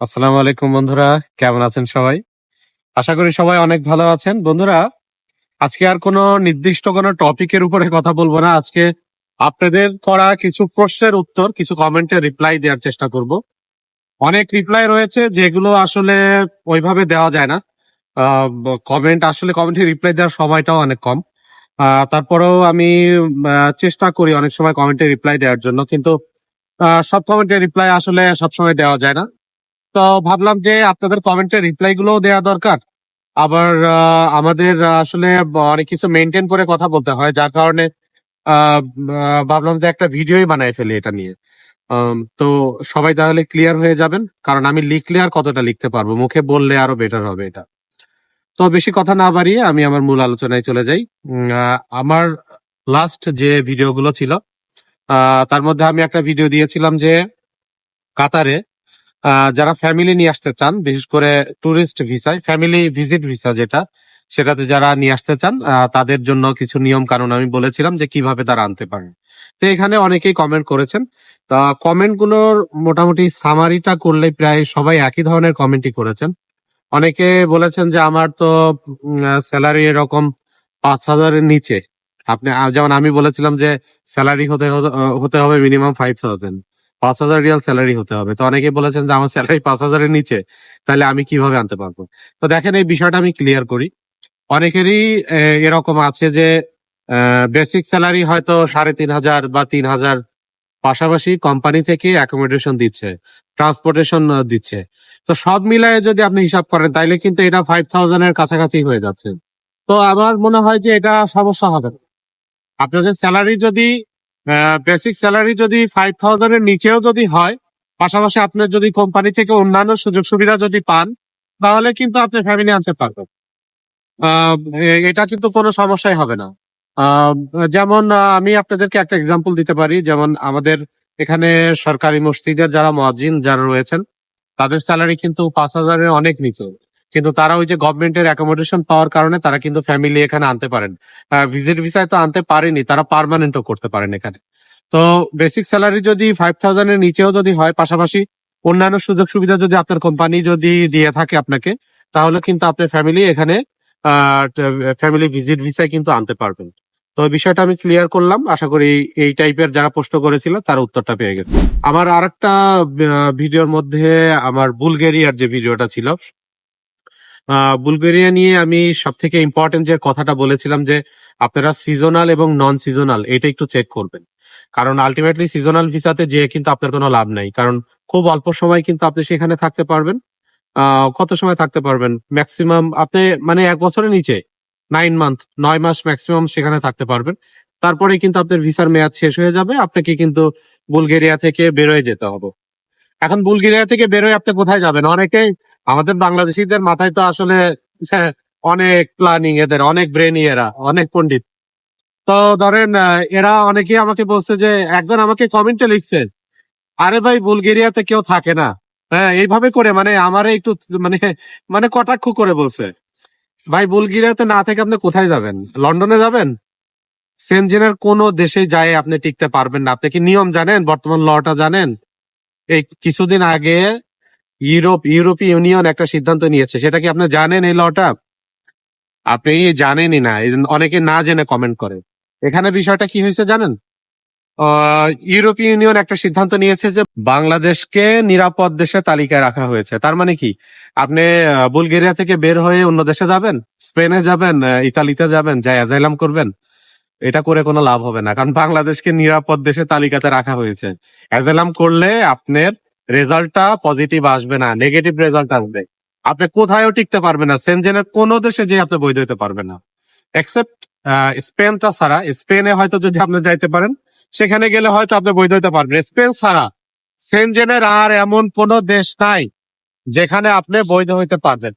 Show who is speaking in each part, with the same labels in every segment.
Speaker 1: আসসালামু আলাইকুম বন্ধুরা, কেমন আছেন সবাই? আশা করি সবাই অনেক ভালো আছেন। বন্ধুরা, আজকে আর কোনো নির্দিষ্ট কোনো টপিকের উপরে কথা বলব না। আজকে আপনাদের করা কিছু প্রশ্নের উত্তর, কিছু কমেন্টে রিপ্লাই দেওয়ার চেষ্টা করব। অনেক রিপ্লাই রয়েছে যেগুলো আসলে ওইভাবে দেওয়া যায় না। কমেন্ট, আসলে কমেন্টে রিপ্লাই দেওয়ার সময়টাও অনেক কম। তারপরেও আমি চেষ্টা করি অনেক সময় কমেন্টে রিপ্লাই দেওয়ার জন্য। কিন্তু সব কমেন্টে রিপ্লাই আসলে সবসময় দেওয়া যায় না। তো ভাবলাম যে আপনাদের কমেন্টের রিপ্লাই গুলো দেওয়া দরকার। আবার আমাদের আসলে অনেক কিছু মেনটেন করে কথা বলতে হয়, যার কারণে ভাবলাম যে একটা ভিডিওই বানাই ফেলি এটা নিয়ে। তো সবাই তাহলে ক্লিয়ার হয়ে যাবেন, কারণ আমি লিখলে আর কতটা লিখতে পারব? মুখে বললে আরও বেটার হবে এটা। তো বেশি কথা না বাড়িয়ে আমি আমার মূল আলোচনায় চলে যাই। আমার লাস্ট যে ভিডিওগুলো ছিল তার মধ্যে আমি একটা ভিডিও দিয়েছিলাম যে, কাতারে যারা ফ্যামিলি নিয়ে আসতে চান, বিশেষ করে ট্যুরিস্ট ভিসায় ফ্যামিলি ভিজিট ভিসা যেটা, সেটাতে যারা নিয়ে আসতে চান তাদের জন্য কিছু নিয়ম কানুন আমি বলেছিলাম যে কীভাবে তারা আনতে পারেন। তো এখানে অনেকেই কমেন্ট করেছেন। তা কমেন্টগুলোর মোটামুটি সামারিটা করলে প্রায় সবাই একই ধরনের কমেন্টই করেছেন। অনেকে বলেছেন যে আমার তো স্যালারি এরকম পাঁচ হাজারের নিচে। আপনি যেমন আমি বলেছিলাম যে স্যালারি হতে- হতে হবে মিনিমাম ফাইভ থাউজেন্ড পাঁচ হাজার রিয়াল স্যালারি হতে হবে। তো অনেকে বলেছেন যে আমার স্যালারি পাঁচ হাজারের নিচে, তাহলে আমি কীভাবে আনতে পারব? তো দেখেন এই বিষয়টা আমি ক্লিয়ার করি। অনেকেরই এরকম আছে যে বেসিক স্যালারি হয়তো সাড়ে তিন হাজার বা তিন হাজার পাশাপাশি কোম্পানি থেকে অ্যাকোমোডেশন দিচ্ছে ট্রান্সপোর্টেশন দিচ্ছে। তো সব মিলায়ে যদি আপনি হিসাব করেন, তাইলে কিন্তু এটা ফাইভ থাউজেন্ডের কাছাকাছি হয়ে যাচ্ছে। তো আমার মনে হয় যে এটা সমস্যা হবে আপনাদের স্যালারি যদি বেসিক স্যালারি যদি ফাইভ থাউজেন্ডের নিচেও যদি হয়, পাশাপাশি আপনার যদি কোম্পানি থেকে অন্যান্য সুযোগ সুবিধা যদি পান, তাহলে কিন্তু আপনি ফ্যামিলি আনতে পারবেন এটা কিন্তু কোনো সমস্যাই হবে না। যেমন আমি আপনাদেরকে একটা এক্সাম্পল দিতে পারি। যেমন আমাদের এখানে সরকারি মসজিদের যারা মহাজিন যারা রয়েছেন, তাদের স্যালারি কিন্তু পাঁচ হাজারের অনেক নিচে কিন্তু তারা ওই যে গভর্নমেন্টের অ্যাকোমোডেশন পাওয়ার কারণে তারা কিন্তু ফ্যামিলি এখানে আনতে পারেন। ভিজিট ভিসায় তো আনতে পারেনি তারা পার্মানেন্টও করতে পারেন এখানে। তো বেসিক স্যালারি যদি ফাইভ থাউজেন্ডের নিচেও যদি হয় পাশাপাশি অন্যান্য সুযোগ সুবিধা যদি আপনার কোম্পানি যদি দিয়ে থাকে আপনাকে তাহলে কিন্তু আপনার ফ্যামিলি এখানে ফ্যামিলি ভিজিট ভিসায় কিন্তু আনতে পারবেন। তো বিষয়টা আমি ক্লিয়ার করলাম। আশা করি এই টাইপের যারা প্রশ্ন করেছিল তার উত্তরটা পেয়ে গেছে। আমার আরেকটা আহ, ভিডিওর মধ্যে আমার বুলগেরিয়ার যে ভিডিওটা ছিল বুলগেরিয়া নিয়ে আমি সব থেকে ইম্পর্টেন্ট যে কথাটা বলেছিলাম যে আপনারা সিজনাল এবং নন সিজনাল এটা একটু চেক করবেন। কারণ আলটিমেটলি সিজনাল ভিসাতে যে কিন্তু আপনার কোনো লাভ নাই। কারণ খুব অল্প সময় কিন্তু আপনি সেখানে থাকতে পারবেন। কত সময় থাকতে পারবেন? ম্যাক্সিমাম আপনি মানে এক বছরের নিচে নাইন মান্থ নয় মাস ম্যাক্সিমাম সেখানে থাকতে পারবেন। তারপরে কিন্তু আপনার ভিসার মেয়াদ শেষ হয়ে যাবে, আপনাকে কিন্তু বুলগেরিয়া থেকে বেরোয় যেতে হবে। এখন বুলগেরিয়া থেকে বেরোয় আপনি কোথায় যাবেন? অনেকেই আমাদের বাংলাদেশিদের মাথায় তো আসলে অনেক প্ল্যানিং এদের, অনেক ব্রেনি এরা, অনেক পণ্ডিত। তো ধরেন এরা অনেকেই আমাকে বলছে যে, একজন আমাকে কমেন্টে লিখছে, আরে ভাই, বুলগেরিয়াতে কেউ থাকে না। হ্যাঁ এইভাবে করে মানে আমারে একটু মানে মানে কটাক্ষ করে বলছে, ভাই, বুলগেরিয়াতে না থেকে আপনি কোথায় যাবেন? লন্ডনে যাবেন? সেনজেনের কোন দেশে যায় আপনি টিকতে পারবেন না। আপনি কি নিয়ম জানেন? বর্তমান লটা জানেন? এই কিছুদিন আগে ইউরোপ ইউরোপীয় ইউনিয়ন একটা সিদ্ধান্ত নিয়েছে। সেটা কি আপনি জানেন এই লটা? আপনি জানেনই না অনেকে না জেনে কমেন্ট করে। এখানে বিষয়টা কি হয়েছে জানেন? ইউরোপীয় ইউনিয়ন একটা সিদ্ধান্ত নিয়েছে যে বাংলাদেশকে নিরাপদ দেশে তালিকায় রাখা হয়েছে। তার মানে কি? আপনি বুলগেরিয়া থেকে বের হয়ে অন্য দেশে যাবেন, স্পেনে যাবেন ইতালিতে যাবেন, যাই অ্যাজাইলাম করবেন, এটা করে কোনো লাভ হবে না। কারণ বাংলাদেশকে নিরাপদ দেশে তালিকাতে রাখা হয়েছে। অ্যাজাইলাম করলে আপনার রেজাল্টটা পজিটিভ আসবে না, নেগেটিভ রেজাল্ট আসবে। আপনি কোথায়ও টিকতে পারবেন না সেনজেনের কোন দেশে যে আপনি বৈধ হতে পারবেন না। এক্সেপ্ট স্পেনটা ছাড়া, স্পেনে হয়তো যদি আপনি যাইতে পারেন, সেখানে গেলে হয়তো আপনি বৈধ হতে পারবেন। স্পেন ছাড়া সেনজেনের আর এমন কোন দেশ নাই যেখানে আপনি বৈধ হইতে পারবেন।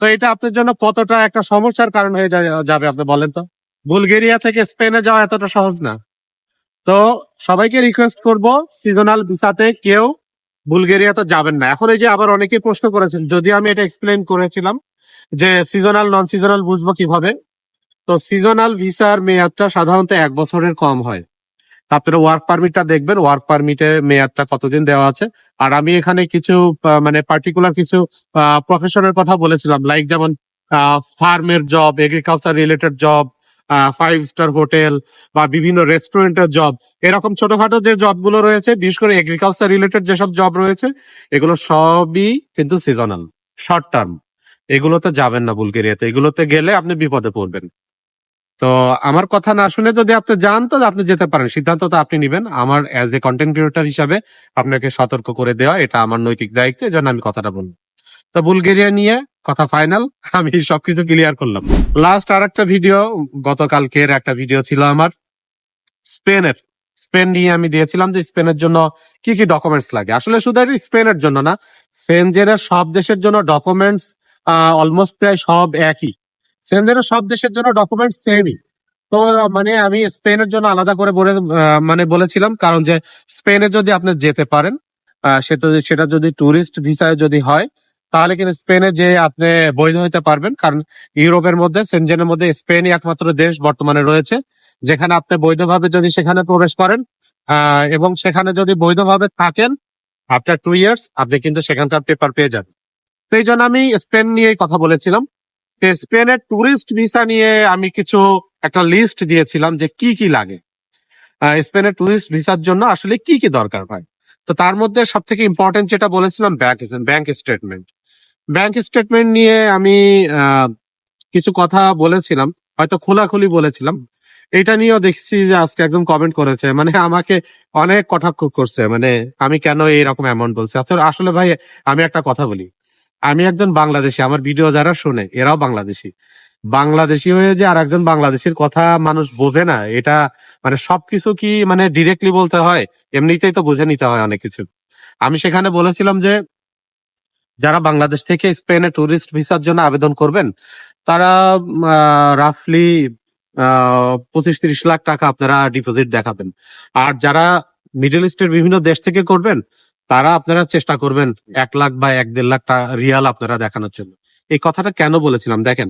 Speaker 1: তো এটা আপনার জন্য কতটা একটা সমস্যার কারণ হয়ে যাবে আপনি বলেন তো? বুলগেরিয়া থেকে স্পেনে যাওয়া এতটা সহজ না। তো সবাইকে রিকোয়েস্ট করব সিজনাল ভিসাতে কেউ বুলগেরিয়াতে যাবেন না। এখন এই যে আবার অনেকে প্রশ্ন করেছেন, যদি আমি এটা এক্সপ্লেন করেছিলাম যে সিজনাল নন সিজনাল বুঝব কীভাবে? তো সিজনাল ভিসার মেয়াদটা সাধারণত এক বছরের কম হয়। তা আপনারা ওয়ার্ক পারমিটটা দেখবেন ওয়ার্ক পারমিটে মেয়াদটা কতদিন দেওয়া আছে। আর আমি এখানে কিছু মানে পার্টিকুলার কিছু প্রফেশনের কথা বলেছিলাম লাইক যেমন ফার্মের job agriculture related job five star hotel বা বিভিন্ন রেস্টুরেন্টের জব এরকম ছোটখাটো যে জবগুলো রয়েছে, বিশেষ করে এগ্রিকালচার রিলেটেড যেসব জব রয়েছে, এগুলো সবই কিন্তু সিজনাল শর্ট টার্ম এগুলোতে যাবেন না বুলগেরিয়াতে, এগুলোতে গেলে আপনি বিপদে পড়বেন। তো আমার কথা না শুনে যদি আপনি যান তো আপনি যেতে পারেন। সিদ্ধান্ত তো আপনি নেবেন। আমার অ্যাজ এ কন্টেন্ট ক্রিয়েটর হিসাবে আপনাকে সতর্ক করে দেওয়া, এটা আমার নৈতিক দায়িত্ব জন্য আমি কথাটা বললাম। তো বুলগেরিয়া নিয়ে কথা ফাইনাল আমি সবকিছু ক্লিয়ার করলাম। লাস্ট আর একটা ভিডিও গতকালকের একটা ভিডিও ছিল আমার। স্পেনের, স্পেন নিয়ে আমি দিয়েছিলাম যে স্পেনের জন্য কি কি ডকুমেন্টস লাগে। আসলে শুধু স্পেনের জন্য না, সেনজেনের সব দেশের জন্য ডকুমেন্টস অলমোস্ট প্রায় সব একই। সেনজেনের সব দেশের জন্য ডকুমেন্টস সেমই তো মানে আমি স্পেনের জন্য আলাদা করে বলে মানে বলেছিলাম, কারণ যে স্পেনে যদি আপনি যেতে পারেন সেটা সেটা যদি টুরিস্ট ভিসায় যদি হয় তাহলে কিন্তু স্পেনে যে আপনি বৈধ হইতে পারবেন, কারণ ইউরোপের মধ্যে সেনজেনের মধ্যে স্পেনই একমাত্র দেশ বর্তমানে রয়েছে, যেখানে আপনি বৈধভাবে যদি সেখানে প্রবেশ করেন এবং সেখানে যদি বৈধভাবে থাকেন আফটার টু ইয়ার্স আপনি কিন্তু সেখানকার পেপার পেয়ে যাবেন। তো এই জন্য আমি স্পেন নিয়েই কথা বলেছিলাম। স্পেনের ট্যুরিস্ট ভিসা নিয়ে আমি কিছু একটা লিস্ট দিয়েছিলাম যে কি কি লাগে। স্পেনের টুরিস্ট ভিসার জন্য আসলে কি কি দরকার হয়। তো তার মধ্যে সব থেকে ইম্পর্টেন্ট যেটা বলেছিলাম bank bank statement bank statement নিয়ে আমি কিছু কথা বলেছিলাম, হয়তো খোলাখুলি বলেছিলাম। এটা নিয়েও দেখছি যে আজকে একজন কমেন্ট করেছে মানে আমাকে অনেক কটাক্ষ করছে মানে আমি কেন এইরকম অ্যামাউন্ট বলছি? আসলে আসলে ভাই, আমি একটা কথা বলি। আমি একজন বাংলাদেশি, আমার ভিডিও যারা শুনে, এরাও বাংলাদেশি। বাংলাদেশি হয়ে যে আর একজন বাংলাদেশির কথা মানুষ বোঝে না, এটা মানে সবকিছু কি মানে ডিরেক্টলি বলতে হয়? এমনিতেই তো বুঝে নিতে হয় অনেক কিছু। আমি সেখানে বলেছিলাম যে যারা বাংলাদেশ থেকে স্পেনে টুরিস্ট ভিসার জন্য আবেদন করবেন, তারা রাফলি পঁচিশ তিরিশ লাখ টাকা আপনারা ডিপোজিট দেখাবেন। আর যারা মিডল ইস্টের বিভিন্ন দেশ থেকে করবেন, তারা আপনারা চেষ্টা করবেন এক লাখ বা এক দেড় লাখ টাকা রিয়াল আপনারা দেখানোর জন্য। এই কথাটা কেন বলেছিলাম? দেখেন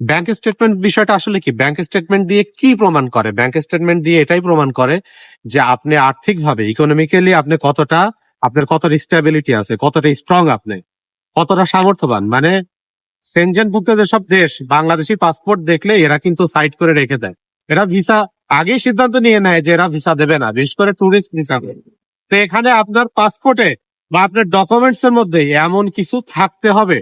Speaker 1: ব্যাংক স্টেটমেন্ট বিষয়টা আসলে কি? ব্যাংক স্টেটমেন্ট দিয়ে কি প্রমাণ করে? ব্যাংক স্টেটমেন্ট দিয়ে এটাই প্রমাণ করে যে আপনি আর্থিকভাবে ইকোনমিক্যালি আপনি কতটা, আপনার কতটা স্টেবিলিটি আছে, কতটা স্ট্রং আপনি। কতটা সামর্থ্যবান? মানে সেনজেন ভুক্ত যেসব দেশ, বাংলাদেশি পাসপোর্ট দেখলে এরা কিন্তু সাইড করে রেখে দেয়। এরা ভিসা আগেই সিদ্ধান্ত নিয়ে নেয় যে এরা ভিসা দেবে না, বিশেষ করে টুরিস্ট ভিসা তো। এখানে আপনার পাসপোর্টে বা আপনার ডকুমেন্টস এর মধ্যে এমন কিছু থাকতে হবে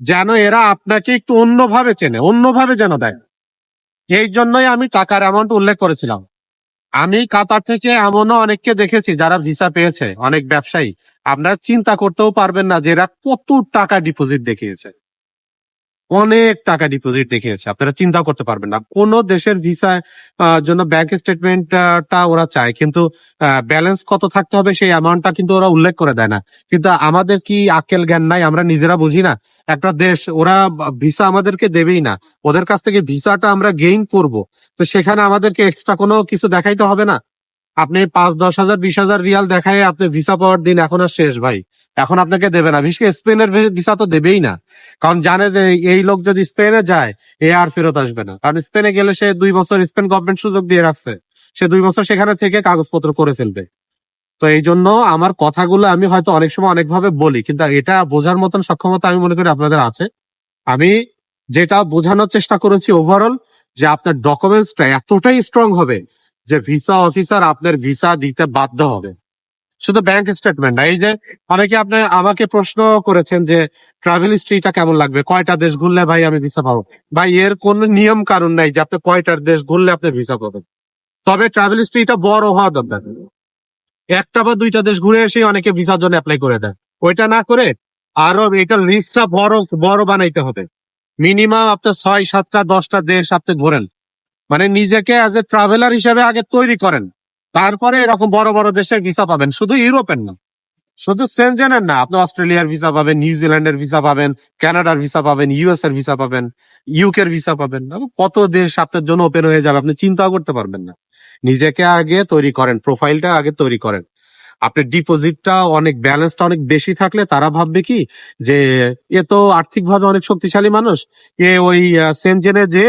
Speaker 1: যেন এরা আপনাকে একটু অন্যভাবে চেনে, অন্যভাবে যেন দেয়। এই জন্যই আমি টাকার অ্যামাউন্ট উল্লেখ করেছিলাম। আমি কাতার থেকে এমনও অনেককে দেখেছি যারা ভিসা পেয়েছে, অনেক ব্যবসায়ী। আপনারা চিন্তা করতেও পারবেন না যে এরা কত টাকা ডিপোজিট দেখিয়েছে। অনেক টাকা ডিপোজিট দেখিয়েছে। আপনারা চিন্তা করতে পারবেন না। কোন দেশের ভিসা জন্য ব্যাংক স্টেটমেন্টটা ওরা চায়। কিন্তু ব্যালেন্স কত থাকতে হবে সেই অ্যামাউন্টটা কিন্তু ওরা উল্লেখ করে দেয় না। কিন্তু আমাদের কি আক্কেল জ্ঞান নাই? আমরা নিজেরা বুঝি না। একটা দেশ, ওরা ভিসা আমাদেরকে দেবেই না। ওদের কাছ থেকে ভিসাটা আমরা গেইন করব। তো সেখানে আমাদেরকে এক্সট্রা কোনো কিছু দেখাইতে হবে না। আপনি পাঁচ, দশ হাজার, বিশ হাজার রিয়াল দেখায় আপনি ভিসা পাওয়ার দিন এখন আর শেষ ভাই। এখন আপনাকে দেবে না। বিশেষ স্পেনের ভিসা তো দেবেই না। কারণ জানে যে এই লোক যদি স্পেনে যায়, এ আর ফেরত আসবে না। কারণ স্পেনে গেলে সে দুই বছর স্পেন গভর্নমেন্ট সুযোগ দিয়ে রাখছে। সে দুই বছর সেখানে থেকে কাগজপত্র করে ফেলবে। তো এই জন্য আমার কথাগুলো আমি হয়তো অনেক সময় অনেকভাবে বলি, কিন্তু এটা বোঝার মতন সক্ষমতা আমি মনে করি আপনাদের আছে। আমি যেটা বোঝানোর চেষ্টা করেছি ওভারঅল যে আপনার ডকুমেন্টসটা এতটাই স্ট্রং হবে যে ভিসা অফিসার আপনার ভিসা দিতে বাধ্য হবে। শুধু ব্যাংক স্টেটমেন্ট না, এই যে অনেকে আপনি আমাকে প্রশ্ন করেছেন যে ট্রাভেল হিস্ট্রিটা কেমন লাগবে? কয়টা দেশ ঘুরলে ভাই আমি ভিসা পাবো? ভাই, এর কোন নিয়ম কারণ নাই যে আপনি কয়টার দেশ ঘুরলে আপনি ভিসা পাবেন। তবে ট্রাভেল হিস্ট্রিটা বড় হওয়া দরকার। একটা বা দুইটা দেশ ঘুরে এসে অনেকে ভিসার জন্য অ্যাপ্লাই করে দেয়। ওইটা না করে আরও এটার লিস্টটা বড় বড় বানাইতে হবে। মিনিমাম আপনার ছয়, সাতটা, দশটা দেশ আপনি ঘোরেন। মানে নিজেকে অ্যাজ এ ট্রাভেলার হিসেবে আগে তৈরি করেন। তারপরে এরকম বড় বড় দেশের ভিসা পাবেন। শুধু ইউরোপের না, শুধু সেনজেনের না, আপনি অস্ট্রেলিয়ার ভিসা পাবেন নিউজিল্যান্ডের ভিসা পাবেন কানাডার ভিসা পাবেন ইউএস এর ভিসা পাবেন ইউকের ভিসা পাবেন। কত দেশ আপনার জন্য ওপেন হয়ে যাবে, আপনি চিন্তাও করতে পারবেন না। নিজেকে আগে তৈরি করেন প্রোফাইলটা আগে তৈরি করেন। আপনার ডিপোজিটটা অনেক ব্যালেন্সটা অনেক বেশি থাকলে তারা ভাববে কি? যে, এ তো আর্থিকভাবে অনেক শক্তিশালী মানুষ, এ ওই সেনজেনে যে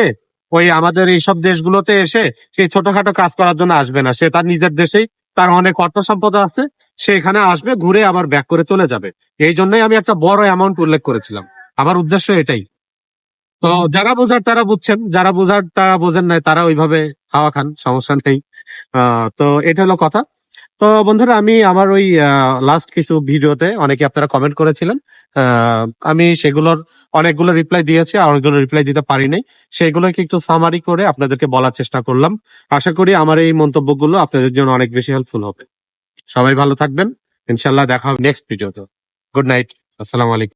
Speaker 1: ওই আমাদের এইসব দেশগুলোতে এসে সেই ছোটখাটো কাজ করার জন্য আসবে না। সে তার নিজের দেশেই তার অনেক অর্থ সম্পদ আছে, সে এখানে আসবে, ঘুরে আবার ব্যাক করে চলে যাবে। এই জন্যই আমি একটা বড় অ্যামাউন্ট উল্লেখ করেছিলাম। আমার উদ্দেশ্য এটাই। তো যারা বোঝার তারা বুঝছেন, যারা বোঝার তারা বোঝেন নাই, তারা ওইভাবে হাওয়া খান, সমস্যা নেই। তো এটা হলো কথা। তো বন্ধুরা, আমি আমার ওই লাস্ট কিছু ভিডিওতে অনেকে আপনারা কমেন্ট করেছিলেন আমি সেগুলোর অনেকগুলো রিপ্লাই দিয়েছি, আর অনেকগুলো রিপ্লাই দিতে পারি নাই। সেগুলোকে একটু সামারি করে আপনাদেরকে বলার চেষ্টা করলাম। আশা করি আমার এই মন্তব্যগুলো আপনাদের জন্য অনেক বেশি হেল্পফুল হবে। সবাই ভালো থাকবেন। ইনশাল্লাহ দেখা হবে নেক্সট ভিডিওতে গুড নাইট আসসালামু আলাইকুম।